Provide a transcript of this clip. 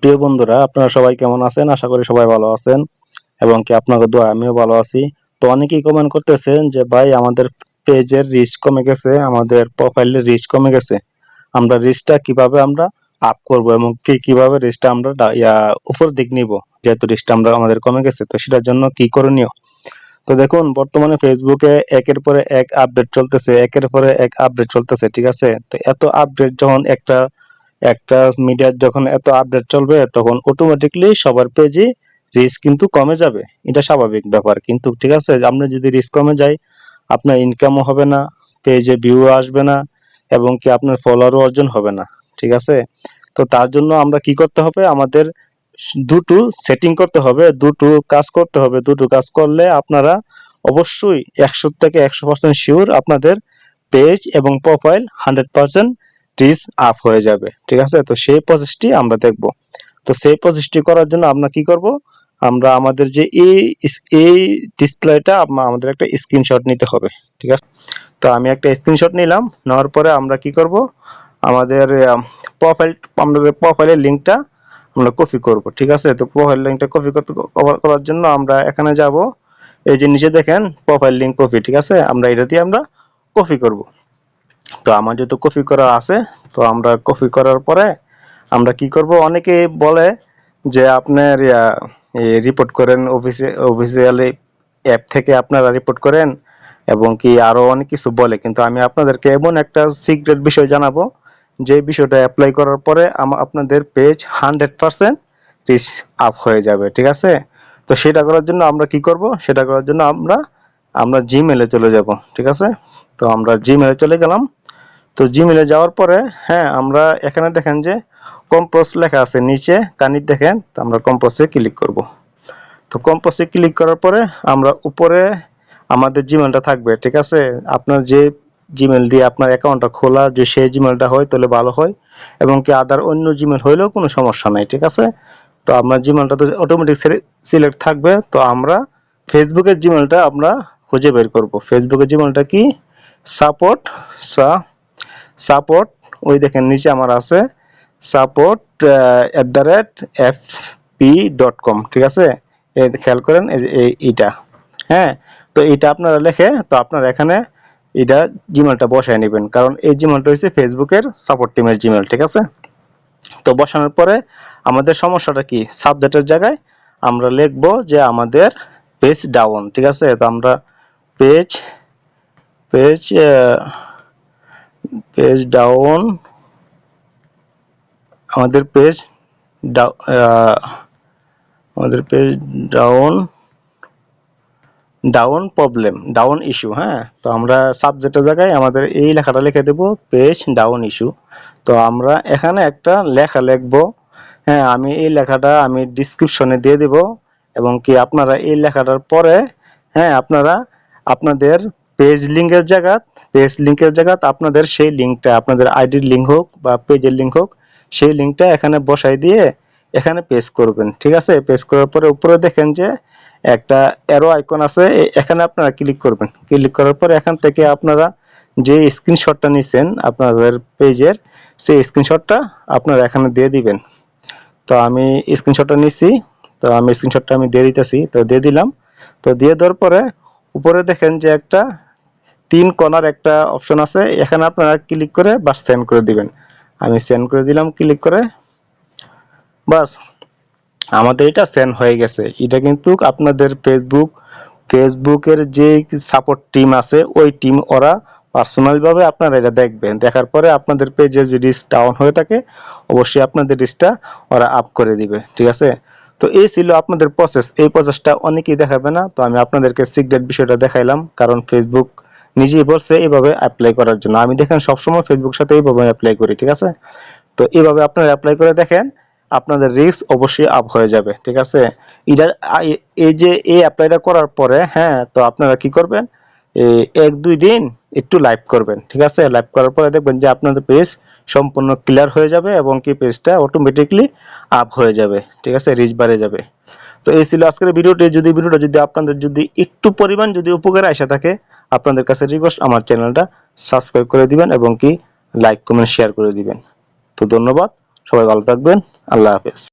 প্রিয় বন্ধুরা, আপনারা সবাই কেমন আছেন? আশা করি সবাই ভালো আছেন এবং কি আপনাদের দোয়া, আমিও ভালো আছি। তো অনেকেই কমেন্ট করতেছেন যে, ভাই, আমাদের পেজের রিচ কমে গেছে, আমাদের প্রোফাইলের রিচ কমে গেছে। আমরা রিচটা কীভাবে আমরা আপ করব এবং কি, কীভাবে রিচটা আমরা ইয়া, উপর দিক নিব? যেহেতু রিচটা আমরা, আমাদের কমে গেছে, তো সেটার জন্য কি করণীয়? তো দেখুন, বর্তমানে ফেসবুকে একের পরে এক আপডেট চলতেছে, একের পরে এক আপডেট চলতেছে, ঠিক আছে? তো এত আপডেট যখন একটা একটা মিডিয়ার যখন এত আপডেট চলবে, তখন অটোমেটিকলি সবার পেজে রিস্ক কিন্তু কমে যাবে। এটা স্বাভাবিক ব্যাপার। কিন্তু ঠিক আছে, আমরা যদি রিস্ক কমে যায় আপনার ইনকামও হবে না পেজে ভিউ আসবে না, এবং কি আপনার ফলোয়ারও অর্জন হবে না। ঠিক আছে? তো তার জন্য আমরা কি করতে হবে? আমাদের দুটো সেটিং করতে হবে, দুটো কাজ করতে হবে। দুটো কাজ করলে আপনারা অবশ্যই একশো থেকে একশো পার্সেন্ট শিওর আপনাদের পেজ এবং profile hundred percent reach up হয়ে যাবে, ঠিক আছে? তো সেই প্রসেসটি আমরা দেখব। তো সেই প্রসেসটি করার জন্য আমরা কি করব? আমরা আমাদের যে এই এই ডিসপ্লেটা আমাদের একটা স্ক্রিনশট নিতে হবে, ঠিক আছে? তো আমি একটা স্ক্রিনশট নিলাম, নেওয়ার পরে আমরা কি করব? আমাদের প্রোফাইল আমাদের প্রোফাইলের লিঙ্কটা আমরা কপি করব, ঠিক আছে? তো প্রোফাইল লিঙ্কটা কপি করতে কভার করার জন্য আমরা এখানে যাব। এই যে নিচে দেখেন প্রোফাইল লিঙ্ক কপি ঠিক আছে? আমরা এটা দিয়ে আমরা কপি করব। তো আমার যেহেতু কপি করা আছে, তো আমরা কপি করার পরে আমরা কি করব? অনেকে বলে যে আপনার রিপোর্ট করেন অফিসে অফিসিয়ালি অ্যাপ থেকে আপনারা রিপোর্ট করেন এবং কি আরও অনেক কিছু বলে। কিন্তু আমি আপনাদেরকে এমন একটা সিক্রেট বিষয় জানাব, যে বিষয়টা অ্যাপ্লাই করার পরে আপনাদের page hundred percent reach up হয়ে যাবে, ঠিক আছে? তো সেটা করার জন্য আমরা কি করব? সেটা করার জন্য আমরা আমরা জিমেলে চলে যাব, ঠিক আছে? তো আমরা জিমেলে চলে গেলাম। তো জিমেলে যাওয়ার পরে হ্যাঁ আমরা এখানে দেখেন যে কম্পোজ লেখা আছে নিচে কানির দেখেন, তো আমরা কম্পোজে ক্লিক করব। তো কম্পোজে ক্লিক করার পরে আমরা উপরে আমাদের জিমেলটা থাকবে, ঠিক আছে? আপনার যে জিমেল দিয়ে আপনার অ্যাকাউন্টটা খোলা, যে সেই জিমেলটা হয়, তাহলে ভালো হয়। এবং কি আদার অন্য জিমেল হইলেও কোনো সমস্যা নাই, ঠিক আছে? তো আপনার জিমেলটা তো অটোমেটিক সিলেক্ট থাকবে, তো আমরা ফেসবুকের জিমেলটা আমরা খুঁজে বের করব। ফেসবুকের জিমেলটা কি? সাপোর্ট সা সাপোর্ট ওই দেখেন নিচে আমার আছে support at the rate F P dot com ঠিক আছে? খেয়াল করেন এইটা হ্যাঁ? তো এইটা আপনারা লেখে, তো আপনারা এখানে এটা জিমেলটা বসায় নেবেন, কারণ এই জিমেলটা হচ্ছে ফেসবুকের সাপোর্ট টিমের জিমেল ঠিক আছে? তো বসানোর পরে আমাদের সমস্যাটা কি? সাবজেক্টের জায়গায় আমরা লিখব যে আমাদের পেজ ডাউন ঠিক আছে? তো আমরা পেজ পেজ পেজ ডাউন আমাদের পেজ আমাদের page down down problem down issue হ্যাঁ? তো আমরা সাবজেক্টের জায়গায় আমাদের এই লেখাটা লিখে দেব পেজ ডাউন ইস্যু তো আমরা এখানে একটা লেখা লিখব হ্যাঁ আমি এই লেখাটা আমি ডিসক্রিপশনে দিয়ে দেব, এবং কি আপনারা এই লেখাটার পরে হ্যাঁ আপনারা আপনাদের পেজ লিঙ্কের জায়গা পেজ লিঙ্কের জায়গা আপনাদের সেই লিঙ্কটা আপনাদের আইডির লিঙ্ক হোক বা পেজের লিঙ্ক হোক, সেই লিঙ্কটা এখানে বসাই দিয়ে এখানে পেজ করবেন, ঠিক আছে? পেজ করার পরে উপরে দেখেন যে একটা অ্যারো আইকন আছে এখানে আপনারা ক্লিক করবেন। ক্লিক করার পরে এখান থেকে আপনারা যে স্ক্রিনশটটা নিছেন আপনাদের পেজের সেই স্ক্রিনশটটা আপনারা এখানে দিয়ে দিবেন। তো আমি স্ক্রিনশটটা নিছি, তো আমি স্ক্রিনশটটা আমি দিয়ে দিতেছি, তো দিয়ে দিলাম। তো দিয়ে দেওয়ার পরে উপরে দেখেন যে একটা তিন কোণার একটা অপশন আছে। এখানে আপনারা ক্লিক করে বা সেন্ড করে দিবেন। আমি সেন্ড করে দিলাম ক্লিক করে। বাস, আমাদের এটা সেন্ড হয়ে গেছে। এটা কিন্তু আপনাদের ফেসবুক ফেসবুকের যে সাপোর্ট টিম আছে, ওই টিম ওরা পার্সোনাল ভাবে আপনারা এটা দেখবেন। দেখার পরে আপনাদের পেজে যদি ডাউন হয়ে থাকে, অবশ্যই আপনাদের রিচটা ওরা আপ করে দিবে। ঠিক আছে? তো এই ছিল আপনাদের প্রসেস এই প্রসেসটা অনেকেই দেখাবে না। তো আমি আপনাদেরকে সিক্রেট বিষয়টা দেখাইলাম। কারণ ফেসবুক নিজেই বলছে, এইভাবে অ্যাপ্লাই করার জন্য। আমি দেখেন সবসময় ফেসবুক সাথে এইভাবে অ্যাপ্লাই করি, ঠিক আছে? তো এইভাবে আপনারা অ্যাপ্লাই করে দেখেন, আপনাদের রিস্ক অবশ্যই আপ হয়ে যাবে, ঠিক আছে? এটার আ- এ- এই যে এই অ্যাপ্লাইটা করার পরে হ্যাঁ তো আপনারা কি করবেন? এক, দুই দিন একটু লাইভ করবেন, ঠিক আছে? লাইভ করার পরে দেখবেন যে আপনাদের পেজ সম্পূর্ণ ক্লিয়ার হয়ে যাবে এবং কি পেজটা অটোমেটিকলি আপ হয়ে যাবে, ঠিক আছে? রিচ বাড়ে যাবে। তো এই ছিল আজকের ভিডিওটি। যদি ভিডিওটা যদি আপনাদের যদি একটু পরিমাণ যদি উপকারে আসে থাকে আপনাদের কাছে রিকোয়েস্ট আমার চ্যানেলটা সাবস্ক্রাইব করে দিবেন এবং কি লাইক কমেন্ট শেয়ার করে দিবেন। তো ধন্যবাদ, সবাই ভালো থাকবেন, আল্লাহ হাফেজ।